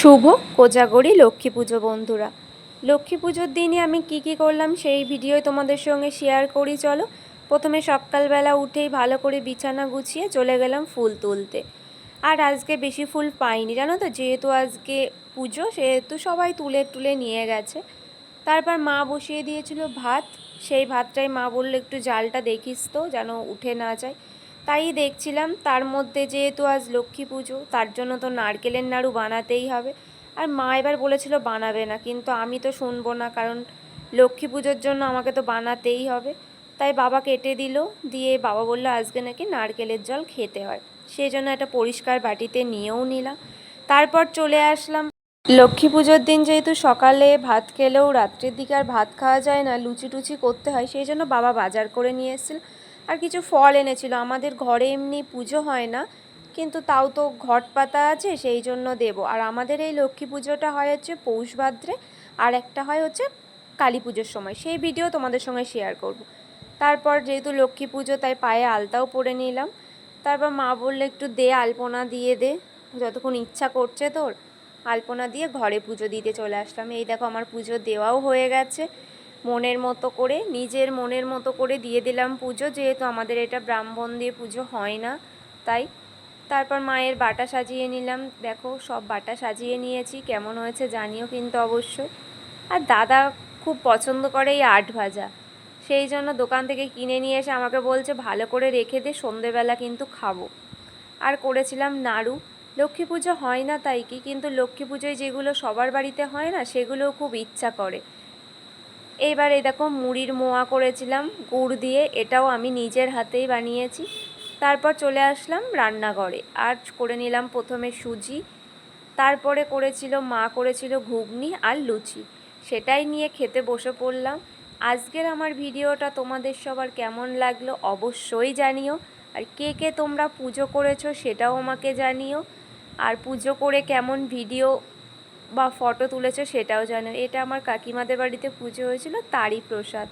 শুভ কোজাগরি লক্ষ্মী পুজো বন্ধুরা। লক্ষ্মী পুজোর দিনে আমি কি কি করলাম সেই ভিডিও তোমাদের সঙ্গে শেয়ার করি, চলো। প্রথমে সকালবেলা উঠেই ভালো করে বিছানা গুছিয়ে চলে গেলাম ফুল তুলতে। আর আজকে বেশি ফুল পাইনি, জানো তো? যেহেতু আজকে পুজো, সেহেতু সবাই তুলে তুলে নিয়ে গেছে। তারপর মা বসিয়ে দিয়েছিল ভাত। সেই ভাতটাই মা বলল, একটু জালটা দেখিস তো, যেন উঠে না যায়। তাই দেখছিলাম তার মধ্যে যেহেতু আজ লক্ষ্মী পুজো, তার জন্য তো নারকেলের নাড়ু বানাতেই হবে। আর মা এবার বলেছিল বানাবে না, কিন্তু আমি তো শুনব না, কারণ লক্ষ্মী পুজোর জন্য আমাকে তো বানাতেই হবে। তাই বাবা কেটে দিল, দিয়ে বাবা বলল, আজকে নাকি নারকেলের জল খেতে হয়। সেই জন্য একটা পরিষ্কার বাটিতে নিয়েও নিলাম। তারপর চলে আসলাম। লক্ষ্মী পুজোর দিন যেহেতু সকালে ভাত খেলেও রাত্রের দিকে আর ভাত খাওয়া যায় না, লুচি টুচি করতে হয়, সেই জন্য বাবা বাজার করে নিয়ে এসেছিল। আর কিছু ফল এনেছিল। আমাদের ঘরে এমনি পুজো হয় না, কিন্তু তাও তো ঘট পাতা আছে, সেই জন্য দেব। আর আমাদের এই লক্ষ্মী পুজোটা হয় হচ্ছে পৌষ ভাদ্রে, আর একটা হয় হচ্ছে কালী পুজোর সময়। সেই ভিডিও তোমাদের সঙ্গে শেয়ার করব। তারপর যেহেতু লক্ষ্মী পুজো, তাই পায়ে আলতাও পরে নিলাম। তারপর মা বললে, একটু দে আলপনা দিয়ে দে, যতক্ষণ ইচ্ছা করছে তোর। আলপনা দিয়ে ঘরে পুজো দিতে চলে আসলাম। এই দেখো, আমার পুজো দেওয়াও হয়ে গেছে। মনের মতো করে, নিজের মনের মতো করে দিয়ে দিলাম পুজো, যেহেতু আমাদের এটা ব্রাহ্মণ দিয়ে পুজো হয় না, তাই। তারপর মায়ের বাটা সাজিয়ে নিলাম। দেখো, সব বাটা সাজিয়ে নিয়েছি, কেমন হয়েছে জানিও কিন্তু অবশ্যই। আর দাদা খুব পছন্দ করে এই আট ভাজা। সেই জন্য দোকান থেকে কিনে নিয়ে এসে আমাকে বলছে, ভালো করে রেখে দে, সন্ধেবেলা কিন্তু খাব। আর করেছিলাম নাড়ু। লক্ষ্মী পুজো হয় না তাই কি, কিন্তু লক্ষ্মী পুজোয় যেগুলো সবার বাড়িতে হয় না, সেগুলোও খুব ইচ্ছা করে। এইবার এই দেখো মুড়ির মোয়া করেছিলাম, গুড় দিয়ে, এটাও আমি নিজের হাতেই বানিয়েছি। তারপর চলে আসলাম রান্নাঘরে, আর করে নিলাম প্রথমে সুজি, তারপরে করেছিল, মা করেছিল ঘুগনি আর লুচি। সেটাই নিয়ে খেতে বসে পড়লাম। আজকের আমার ভিডিওটা তোমাদের সবার কেমন লাগল অবশ্যই জানিও, আর কে কে তোমরা পুজো করেছ সেটাও আমাকে জানিও। আর পুজো করে কেমন ভিডিও বা ফটো তুলেছে সেটাও জানো। এটা আমার কাকিমাদের বাড়িতে পুজো হয়েছিল তারই প্রসাদ